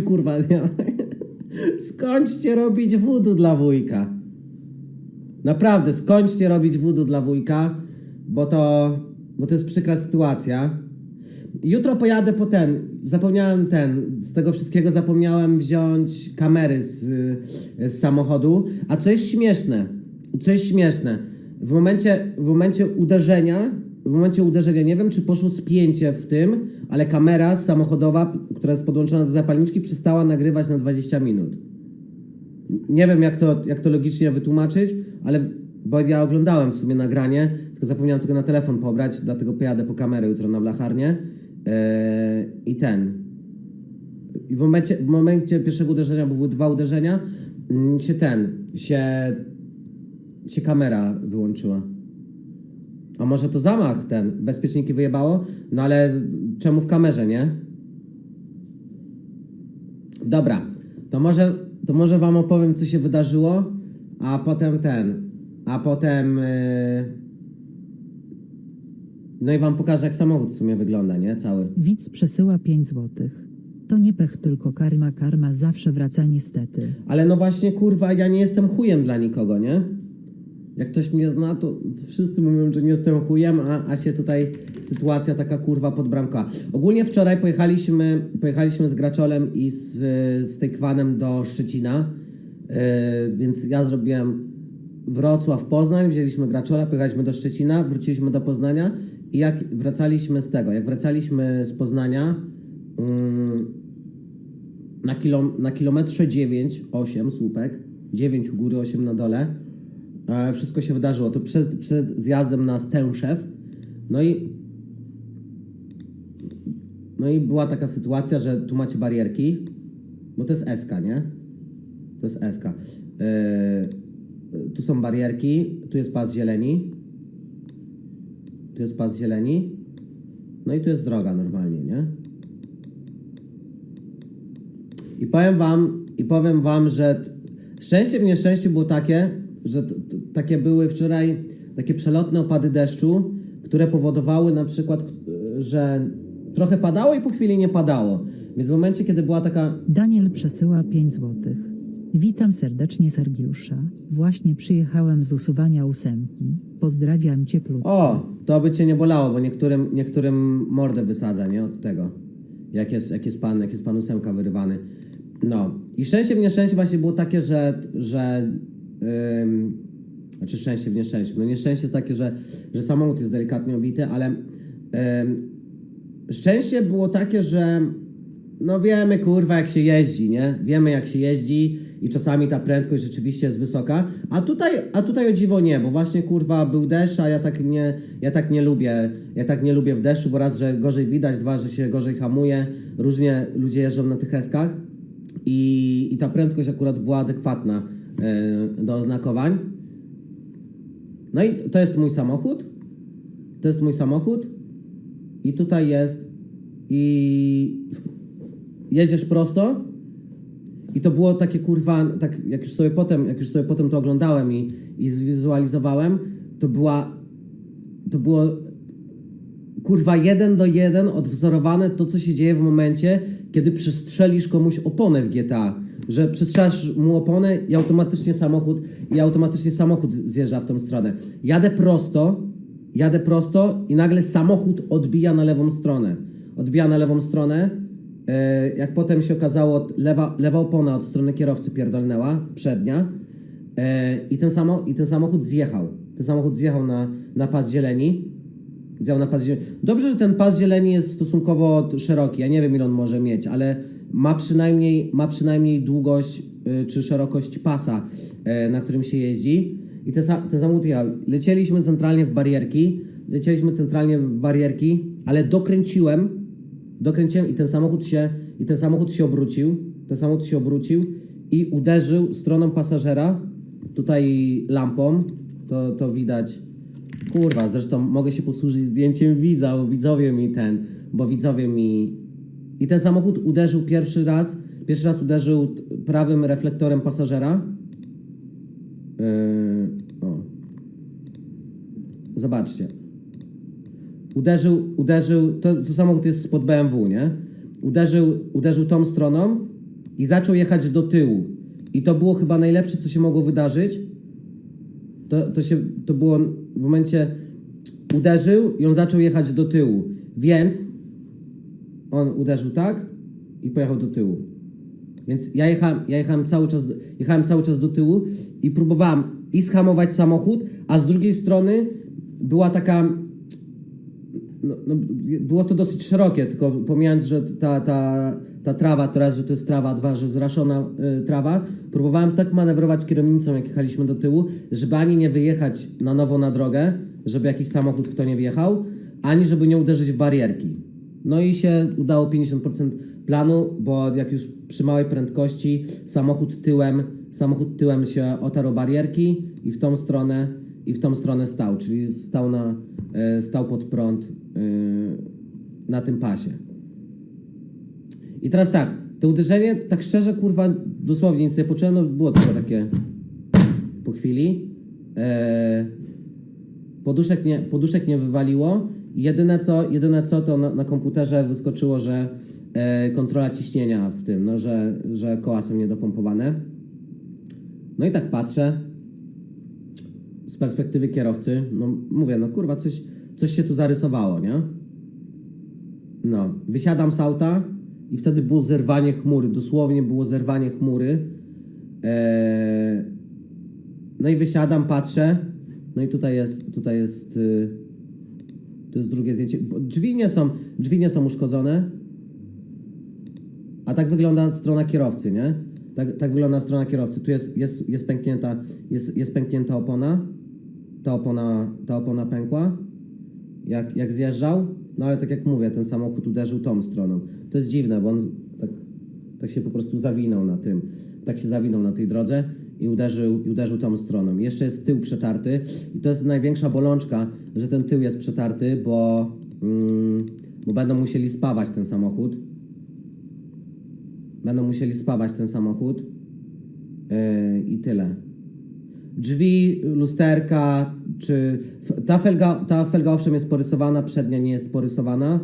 kurwa, nie? Skończcie robić wudu dla wujka. Naprawdę, skończcie robić wudu dla wujka, bo to, bo to jest przykra sytuacja. Jutro pojadę po ten, zapomniałem ten, z tego wszystkiego zapomniałem wziąć kamery z, z samochodu, a co jest śmieszne, co jest śmieszne, w momencie, w momencie uderzenia, w momencie uderzenia, nie wiem czy poszło spięcie w tym, ale kamera samochodowa, która jest podłączona do zapalniczki, przestała nagrywać na 20 minut. Nie wiem, jak to, jak to logicznie wytłumaczyć, ale bo ja oglądałem w sumie nagranie, tylko zapomniałem tego na telefon pobrać, dlatego pojadę po kamerę jutro na blacharnię. Eee, I ten. I w momencie, w momencie pierwszego uderzenia, bo były dwa uderzenia, mm, się ten, się, się kamera wyłączyła. A może to zamach ten, bezpieczniki wyjebało? No ale czemu w kamerze, nie? Dobra, to może, to może wam opowiem, co się wydarzyło, a potem ten, a potem... Yy... No i wam pokażę, jak samochód w sumie wygląda, nie? Cały. Widz przesyła 5 złotych. To nie pech, tylko karma, karma zawsze wraca niestety. Ale no właśnie, kurwa, ja nie jestem chujem dla nikogo, nie? Jak ktoś mnie zna, to, wszyscy mówią, że nie jestem chujem, a, a się tutaj sytuacja taka kurwa podbramkowa. Ogólnie wczoraj pojechaliśmy, pojechaliśmy z Graczolem i z, z Tejkwanem do Szczecina, yy, więc ja zrobiłem Wrocław, Poznań, wzięliśmy Graczola, pojechaliśmy do Szczecina, wróciliśmy do Poznania i jak wracaliśmy z tego, jak wracaliśmy z Poznania, mm, na, kilo, na kilometrze 9, 8 słupek, 9 u góry, 8 na dole. E, wszystko się wydarzyło. To przed, przed zjazdem na Stęszew. No i no i była taka sytuacja, że tu macie barierki, bo to jest SK, nie? To jest SK. E, tu są barierki, tu jest pas zieleni. Tu jest pas zieleni. No i tu jest droga normalnie, nie? I powiem wam, i powiem wam, że szczęście w nieszczęściu było takie, że t- t- takie były wczoraj takie przelotne opady deszczu, które powodowały na przykład, że trochę padało i po chwili nie padało. Więc w momencie, kiedy była taka Daniel przesyła 5 złotych. Witam serdecznie Sergiusza. Właśnie przyjechałem z usuwania ósemki. Pozdrawiam cieplutko. O, to by cię nie bolało, bo niektórym, niektórym mordę wysadza, nie? Od tego. Jak jest, jak jest pan, jak jest pan ósemka wyrywany. No. I szczęście w nieszczęściu właśnie było takie, że, że ym, znaczy szczęście w nieszczęściu. No nieszczęście jest takie, że, że samochód jest delikatnie obity, ale ym, szczęście było takie, że no wiemy kurwa jak się jeździ, nie? Wiemy jak się jeździ i czasami ta prędkość rzeczywiście jest wysoka, a tutaj, a tutaj o dziwo nie, bo właśnie kurwa był deszcz, a ja tak nie, ja tak nie lubię, ja tak nie lubię w deszczu, bo raz, że gorzej widać, dwa, że się gorzej hamuje, różnie ludzie jeżdżą na tych eskach i, i ta prędkość akurat była adekwatna do oznakowań. No i to jest mój samochód, to jest mój samochód i tutaj jest i jedziesz prosto i to było takie kurwa, tak jak już sobie potem, jak już sobie potem to oglądałem i, i zwizualizowałem, to była, to było kurwa jeden do jeden odwzorowane to, co się dzieje w momencie, kiedy przestrzelisz komuś oponę w GTA. Że przestrzelasz mu oponę i automatycznie samochód, i automatycznie samochód zjeżdża w tą stronę. Jadę prosto, jadę prosto i nagle samochód odbija na lewą stronę. Odbija na lewą stronę. E, jak potem się okazało, lewa, lewa opona od strony kierowcy pierdolnęła, przednia. E, i, ten samo, I ten samochód zjechał. Ten samochód zjechał na, na pas zieleni. Zjechał na pas zieleni. Dobrze, że ten pas zieleni jest stosunkowo szeroki. Ja nie wiem, ile on może mieć, ale ma przynajmniej, ma przynajmniej długość y, czy szerokość pasa, e, na którym się jeździ. I ten samochód jechał. Lecieliśmy centralnie w barierki. Lecieliśmy centralnie w barierki, ale dokręciłem dokręciłem i ten samochód się, i ten samochód się obrócił, ten samochód się obrócił i uderzył stroną pasażera, tutaj lampą, to, to widać, kurwa, zresztą mogę się posłużyć zdjęciem widza, bo widzowie mi ten, bo widzowie mi, i ten samochód uderzył pierwszy raz, pierwszy raz uderzył prawym reflektorem pasażera, yy, o, zobaczcie, uderzył, uderzył, to, to samochód jest spod BMW, nie? Uderzył, uderzył tą stroną i zaczął jechać do tyłu. I to było chyba najlepsze, co się mogło wydarzyć. To, to, się, to było w momencie, uderzył i on zaczął jechać do tyłu. Więc on uderzył tak i pojechał do tyłu. Więc ja jechałem, ja jechałem, cały czas, jechałem cały czas do tyłu i próbowałem i schamować samochód, a z drugiej strony była taka. No, no, było to dosyć szerokie, tylko pomijając, że ta, ta, ta trawa, to raz, że to jest trawa, dwa, że zraszona y, trawa, próbowałem tak manewrować kierownicą, jak jechaliśmy do tyłu, żeby ani nie wyjechać na nowo na drogę, żeby jakiś samochód w to nie wjechał, ani żeby nie uderzyć w barierki. No i się udało 50% planu, bo jak już przy małej prędkości samochód tyłem, samochód tyłem się otarł barierki i w tą stronę i w tą stronę stał, czyli stał na e, stał pod prąd e, na tym pasie. I teraz tak, to uderzenie, tak szczerze, kurwa, dosłownie nic nie poczułem, no było tylko takie po chwili. E, Poduszek nie, poduszek nie wywaliło. Jedyne co, jedyne co to na, na komputerze wyskoczyło, że e, kontrola ciśnienia w tym, no, że, że koła są niedopompowane. No i tak patrzę z perspektywy kierowcy, no mówię, no kurwa, coś, coś się tu zarysowało, nie? No, wysiadam z auta i wtedy było zerwanie chmury, dosłownie było zerwanie chmury. Eee, no i wysiadam, patrzę. No i tutaj jest, tutaj jest, y, to jest drugie zdjęcie. Bo Drzwi nie są, drzwi nie są uszkodzone. A tak wygląda strona kierowcy, nie? Tak, tak wygląda strona kierowcy. Tu jest, jest, jest, pęknięta, jest, jest pęknięta opona. Ta opona, ta opona pękła. Jak, jak zjeżdżał. No ale tak jak mówię, ten samochód uderzył tą stroną. To jest dziwne, bo on tak, tak się po prostu zawinął na tym. Tak się zawinął na tej drodze i uderzył, i uderzył tą stroną. Jeszcze jest tył przetarty i to jest największa bolączka, że ten tył jest przetarty, bo, mm, bo będą musieli spawać ten samochód. Będą musieli spawać ten samochód yy, i tyle. Drzwi, lusterka, czy. Ta felga, ta felga owszem jest porysowana, przednia nie jest porysowana.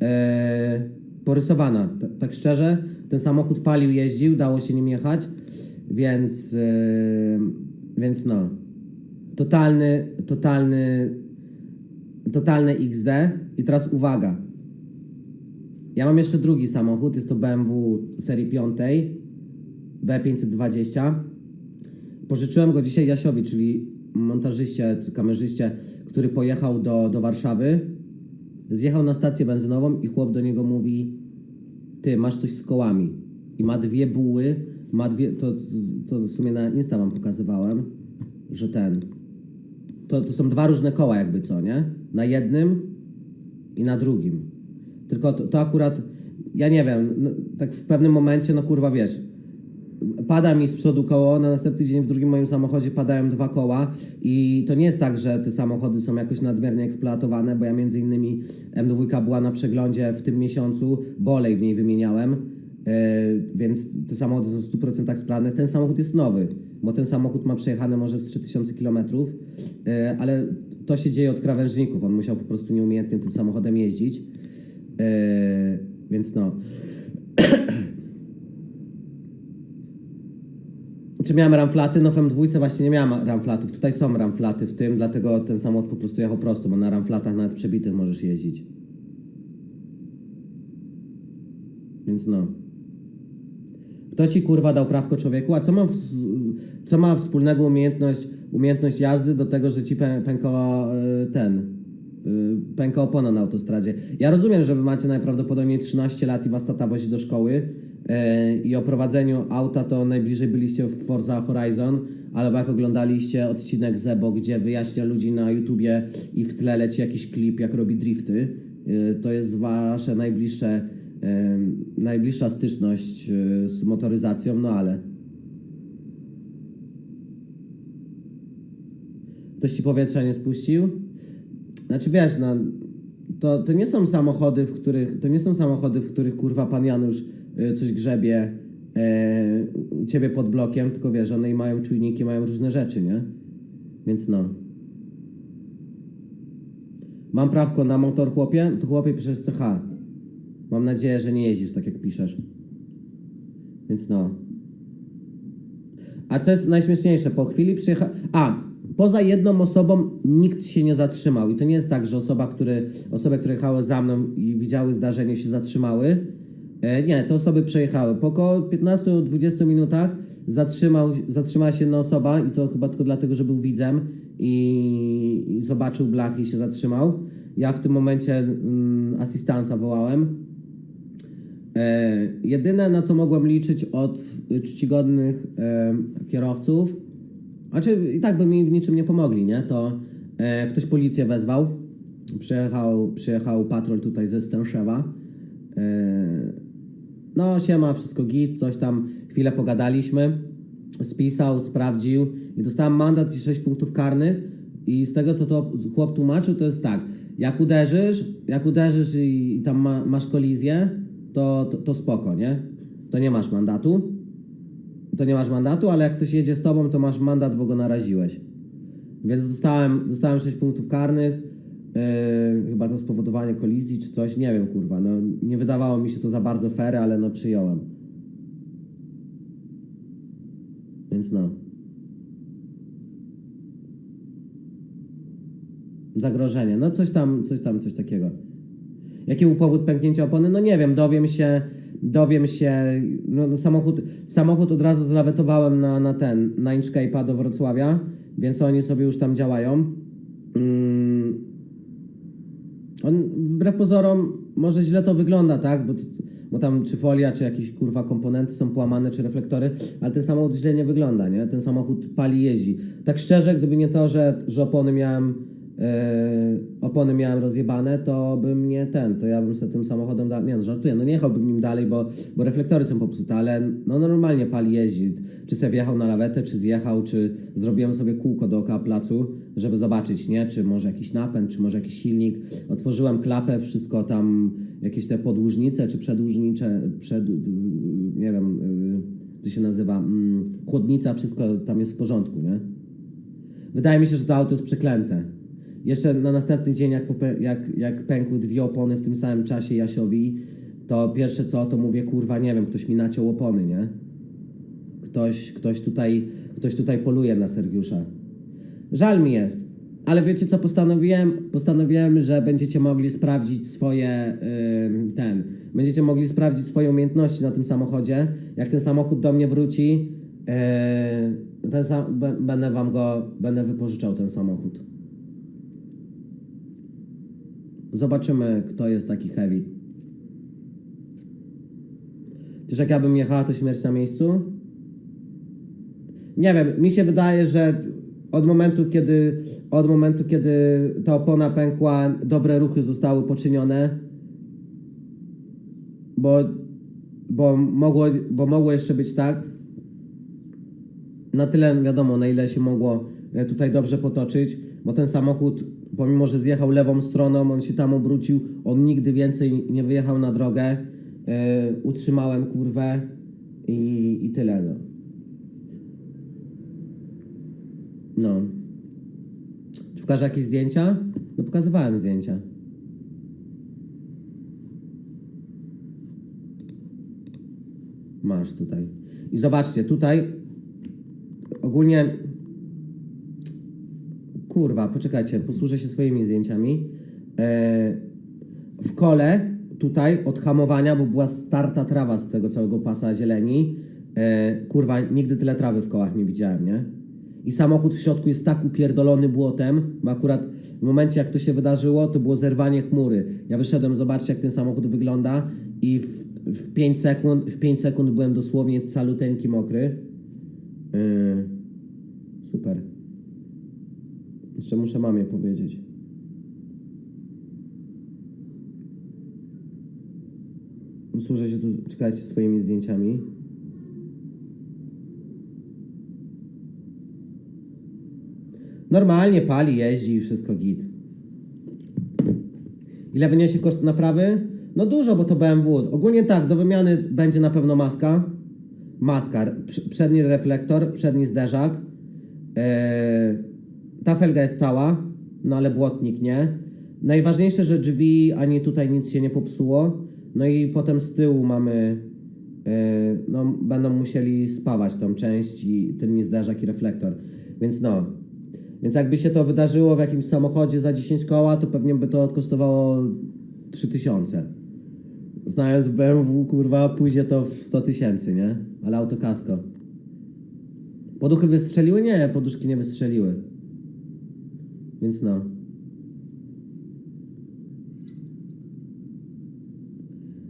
Eee, porysowana, t- tak szczerze. Ten samochód palił, jeździł, dało się nim jechać, więc. eee, więc no. Totalny, totalny. Totalne XD. I teraz uwaga. Ja mam jeszcze drugi samochód, jest to BMW serii 5, B520. Pożyczyłem go dzisiaj Jasiowi, czyli montażyście, kamerzyście, który pojechał do, do Warszawy. Zjechał na stację benzynową i chłop do niego mówi: Ty, masz coś z kołami. I ma dwie buły, ma dwie. To, to w sumie na Insta wam pokazywałem, że ten. To, to są dwa różne koła, jakby co, nie? Na jednym i na drugim. Tylko to, to akurat, ja nie wiem, no, tak w pewnym momencie, no kurwa wiesz, pada mi z przodu koło, na następny dzień w drugim moim samochodzie padają dwa koła i to nie jest tak, że te samochody są jakoś nadmiernie eksploatowane, bo ja między innymi M2 była na przeglądzie w tym miesiącu, bolej w niej wymieniałem, więc te samochody są w 100% sprawne. Ten samochód jest nowy, bo ten samochód ma przejechane może z 3000 km, yy, ale to się dzieje od krawężników, on musiał po prostu nieumiejętnie tym samochodem jeździć, yy, więc no... Czy miałem ramflaty? No w M2 właśnie nie miałem ramflatów. Tutaj są ramflaty w tym, dlatego ten samochód po prostu jechał prosto, bo na ramflatach nawet przebitych możesz jeździć. Więc no. Kto ci kurwa dał prawko człowieku? A co ma, w, co ma wspólnego umiejętność, umiejętność jazdy do tego, że ci pę, pękała y, ten, y, pęka opona na autostradzie? Ja rozumiem, że wy macie najprawdopodobniej 13 lat i was tata wozi do szkoły y, i o prowadzeniu auta to najbliżej byliście w Forza Horizon, albo jak oglądaliście odcinek Zebo, gdzie wyjaśnia ludzi na YouTubie i w tle leci jakiś klip, jak robi drifty, y, to jest wasze najbliższe najbliższa styczność y, z motoryzacją, no ale. Ktoś ci powietrza nie spuścił? Znaczy wiesz, no, to, to nie są samochody, w których, to nie są samochody, w których kurwa pan Janusz y, coś grzebie e, u ciebie pod blokiem, tylko wiesz, one i mają czujniki, mają różne rzeczy, nie? Więc no. Mam prawko na motor, chłopie? To chłopie piszesz CH. Mam nadzieję, że nie jeździsz tak jak piszesz. Więc no. A co jest najśmieszniejsze, po chwili przyjechał. A, poza jedną osobą nikt się nie zatrzymał. I to nie jest tak, że osoba, który, osoby, które jechały za mną i widziały zdarzenie, się zatrzymały. E, nie, te osoby przejechały. Po około 15-20 minutach zatrzymał, zatrzymała się jedna osoba i to chyba tylko dlatego, że był widzem i, i zobaczył blach i się zatrzymał. Ja w tym momencie mm, asystansa wołałem. E, jedyne, na co mogłem liczyć od czcigodnych e, kierowców, znaczy i tak by mi w niczym nie pomogli, nie? To e, ktoś policję wezwał. Przyjechał, przyjechał patrol tutaj ze Stęszewa. No, siema, wszystko git, coś tam, chwilę pogadaliśmy. Spisał, sprawdził i dostałem mandat i 6 punktów karnych. I z tego, co to chłop tłumaczył, to jest tak, jak uderzysz, jak uderzysz i, i tam ma, masz kolizję, to, to, to spoko, nie? To nie masz mandatu. To nie masz mandatu, ale jak ktoś jedzie z tobą, to masz mandat, bo go naraziłeś. Więc dostałem, dostałem 6 punktów karnych. Yy, chyba to spowodowanie kolizji czy coś, nie wiem, kurwa. No, nie wydawało mi się to za bardzo fair, ale no przyjąłem. Więc no. Zagrożenie. No coś tam, coś tam, coś takiego. Jaki był powód pęknięcia opony? No nie wiem, dowiem się, dowiem się, no, no samochód, samochód od razu zlawetowałem na, na ten, na Inchcape'a do Wrocławia, więc oni sobie już tam działają. Mm. On wbrew pozorom może źle to wygląda, tak? Bo, bo tam czy folia, czy jakieś kurwa komponenty są połamane, czy reflektory, ale ten samochód źle nie wygląda, nie? Ten samochód pali, jeździ. Tak szczerze, gdyby nie to, że, że opony miałem opony miałem rozjebane, to bym nie ten, to ja bym sobie tym samochodem nie no żartuję, no nie jechałbym nim dalej, bo, bo reflektory są popsute, ale no normalnie pali jeździ, czy se wjechał na lawetę, czy zjechał, czy zrobiłem sobie kółko dookoła placu, żeby zobaczyć, nie, czy może jakiś napęd, czy może jakiś silnik, otworzyłem klapę, wszystko tam, jakieś te podłużnice, czy przedłużnicze, przed, nie wiem, y, to się nazywa, mm, chłodnica, wszystko tam jest w porządku, nie? Wydaje mi się, że to auto jest przeklęte. Jeszcze na następny dzień, jak, jak, jak pękły dwie opony w tym samym czasie Jasiowi, to pierwsze co, to mówię, kurwa, nie wiem, ktoś mi naciął opony, nie? Ktoś, ktoś, tutaj, ktoś tutaj poluje na Sergiusza. Żal mi jest, ale wiecie co postanowiłem? Postanowiłem, że będziecie mogli sprawdzić swoje, ym, ten, będziecie mogli sprawdzić swoje umiejętności na tym samochodzie. Jak ten samochód do mnie wróci, yy, ten sam, będę wam go, będę wypożyczał ten samochód. Zobaczymy, kto jest taki heavy. Czyż jak ja bym jechała, to śmierć na miejscu? Nie wiem, mi się wydaje, że od momentu, kiedy, od momentu, kiedy ta opona pękła, dobre ruchy zostały poczynione, bo, bo, mogło, bo mogło jeszcze być tak, na tyle wiadomo, na ile się mogło e, tutaj dobrze potoczyć, bo ten samochód, pomimo że zjechał lewą stroną, on się tam obrócił, on nigdy więcej nie wyjechał na drogę. E, utrzymałem kurwę i, i tyle. No. no. Czy pokażę jakieś zdjęcia? No pokazywałem zdjęcia. Masz tutaj. I zobaczcie, tutaj ogólnie kurwa, poczekajcie, posłużę się swoimi zdjęciami. E, w kole tutaj od hamowania, bo była starta trawa z tego całego pasa zieleni. E, kurwa, nigdy tyle trawy w kołach nie widziałem, nie? I samochód w środku jest tak upierdolony błotem, bo akurat w momencie jak to się wydarzyło, to było zerwanie chmury. Ja wyszedłem zobaczyć jak ten samochód wygląda i w, w 5 sekund, w 5 sekund byłem dosłownie caluteńki mokry. Yy, super. Jeszcze muszę mamie powiedzieć. Służę się tu, czekajcie, swoimi zdjęciami. Normalnie pali, jeździ i wszystko git. Ile wyniesie koszt naprawy? No dużo, bo to BMW. Ogólnie tak, do wymiany będzie na pewno maska. Maska, prz- przedni reflektor, przedni zderzak. Eee, ta felga jest cała, no ale błotnik nie. Najważniejsze, że drzwi ani tutaj nic się nie popsuło. No i potem z tyłu mamy no, będą musieli spawać tą część i ten mi zderzak i reflektor. Więc no. Więc jakby się to wydarzyło w jakimś samochodzie za 10 koła, to pewnie by to kosztowało 3000. Znając BMW, kurwa, pójdzie to w 100 tysięcy, nie? Ale autokasko. Poduchy wystrzeliły? Nie, poduszki nie wystrzeliły. Więc no.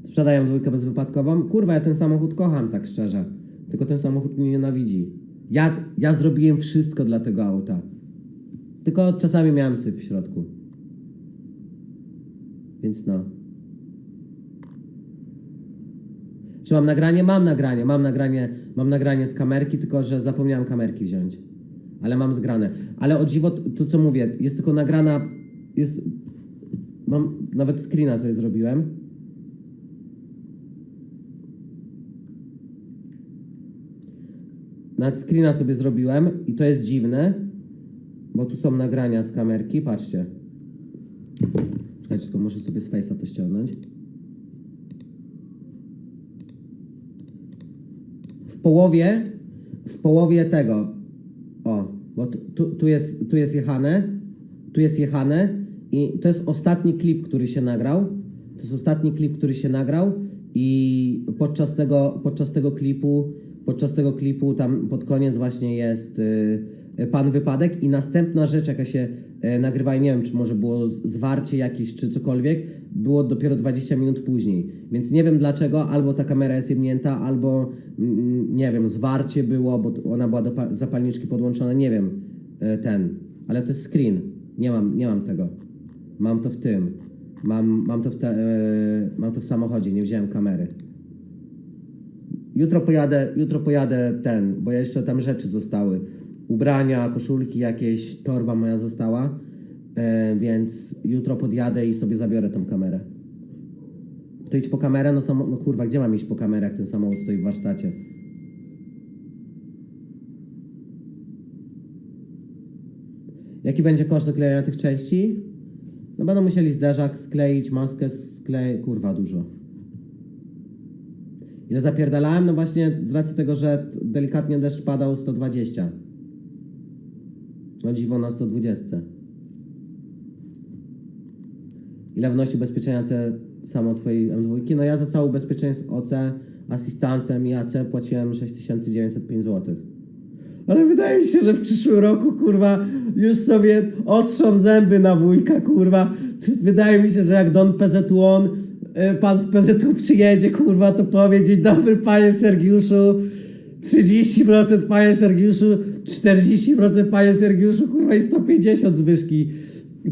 Sprzedaję dwójkę bezwypadkową. Kurwa, ja ten samochód kocham, tak szczerze. Tylko ten samochód mnie nienawidzi. Ja, ja zrobiłem wszystko dla tego auta. Tylko czasami miałem syf w środku. Więc no. Czy mam nagranie? Mam nagranie, mam nagranie, mam nagranie z kamerki, tylko że zapomniałem kamerki wziąć. Ale mam zgrane. Ale o dziwo, to co mówię, jest tylko nagrana, jest... Mam, nawet screena sobie zrobiłem. Nawet screena sobie zrobiłem i to jest dziwne, bo tu są nagrania z kamerki, patrzcie. Czekajcie, tylko muszę sobie z Face'a to ściągnąć. w połowie, w połowie tego, bo tu, tu, jest, tu jest jechane, tu jest jechane i to jest ostatni klip, który się nagrał, to jest ostatni klip, który się nagrał i podczas tego, podczas tego klipu, podczas tego klipu tam pod koniec właśnie jest y, pan wypadek i następna rzecz, jaka się y, nagrywa, i nie wiem, czy może było zwarcie jakieś, czy cokolwiek, było dopiero 20 minut później. Więc nie wiem dlaczego, albo ta kamera jest jemnięta, albo mm, nie wiem, zwarcie było, bo ona była do pa- zapalniczki podłączona, nie wiem, y, ten. Ale to jest screen. Nie mam, nie mam tego. Mam to w tym. Mam, mam, to w te, y, mam to w samochodzie, nie wziąłem kamery. Jutro pojadę, jutro pojadę ten, bo jeszcze tam rzeczy zostały. Ubrania, koszulki jakieś, torba moja została, e, więc jutro podjadę i sobie zabiorę tą kamerę. To idź po kamerę, no, samo, no kurwa, gdzie mam iść po kamerę, jak ten samochód stoi w warsztacie? Jaki będzie koszt doklejenia tych części? No będą musieli zderzak skleić, maskę skleić, kurwa dużo. Ile zapierdalałem? No właśnie z racji tego, że delikatnie deszcz padał 120. No dziwo na 120. Ile wnosi ubezpieczenia C samo twojej M2? No ja za całe ubezpieczenie z OC, asystancem i AC płaciłem 6905 zł. Ale wydaje mi się, że w przyszłym roku, kurwa, już sobie ostrzą zęby na wujka, kurwa. Wydaje mi się, że jak Don PZU-on, y, pan z PZU przyjedzie, kurwa, to powie, dzień dobry, panie Sergiuszu, 30% panie Sergiuszu, 40% panie Sergiuszu, kurwa, i 150 zwyżki,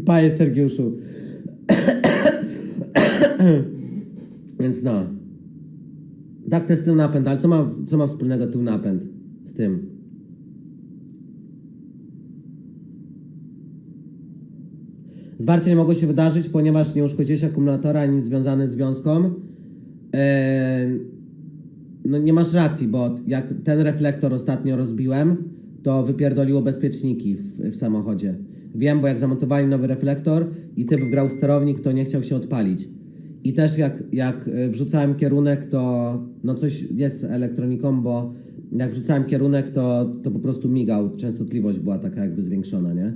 panie Sergiuszu. Więc no. Tak, to jest tył napęd, ale co ma, co ma wspólnego tył napęd z tym? Zwarcie nie mogło się wydarzyć, ponieważ nie uszkodziłeś akumulatora ani związane z związką. Eee, no nie masz racji, bo jak ten reflektor ostatnio rozbiłem, to wypierdoliło bezpieczniki w, w samochodzie. Wiem, bo jak zamontowali nowy reflektor i typ wgrał sterownik, to nie chciał się odpalić. I też jak, jak e, wrzucałem kierunek, to no coś jest z elektroniką, bo jak wrzucałem kierunek, to, to po prostu migał. Częstotliwość była taka jakby zwiększona, nie?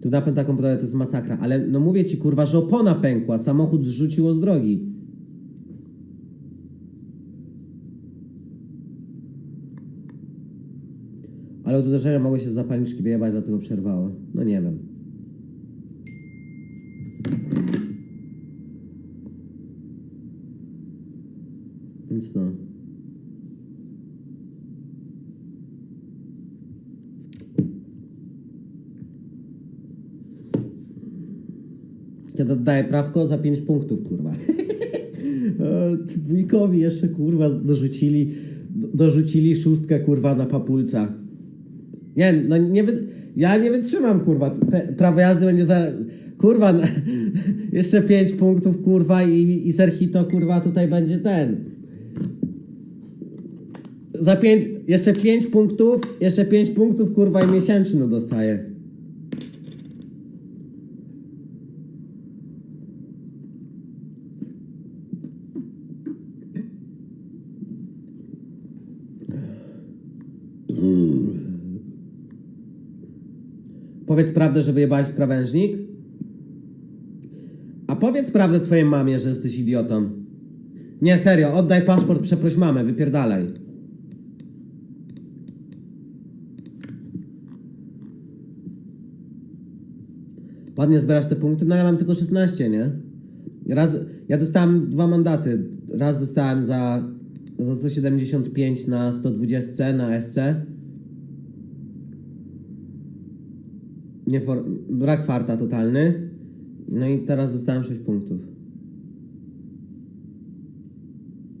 Tu napęd na komputerze to jest masakra, ale no mówię ci kurwa, że opona pękła, samochód zrzuciło z drogi. Ale od uderzenia mogło się zapalniczki wyjebać, dlatego przerwało. No nie wiem. Więc no. Ja dodaję prawko za 5 punktów, kurwa. Wujkowi jeszcze, kurwa, dorzucili, do- dorzucili szóstkę, kurwa, na papulca. Nie, no nie wy... Ja nie wytrzymam, kurwa. Te, prawo jazdy będzie za... Kurwa, no, jeszcze 5 punktów, kurwa, i, i Serhito, kurwa, tutaj będzie ten. Za 5, jeszcze 5 punktów, jeszcze 5 punktów, kurwa, i miesięczny dostaje. Powiedz prawdę, że wyjebałeś w krawężnik. A powiedz prawdę twojej mamie, że jesteś idiotą. Nie, serio, oddaj paszport, przeproś mamę, wypierdalaj. Ładnie zbierasz te punkty, no ale mam tylko 16, nie? Raz, ja dostałem dwa mandaty. Raz dostałem za, za 175 na 120 na SC. Nie for, brak farta totalny. No i teraz dostałem 6 punktów.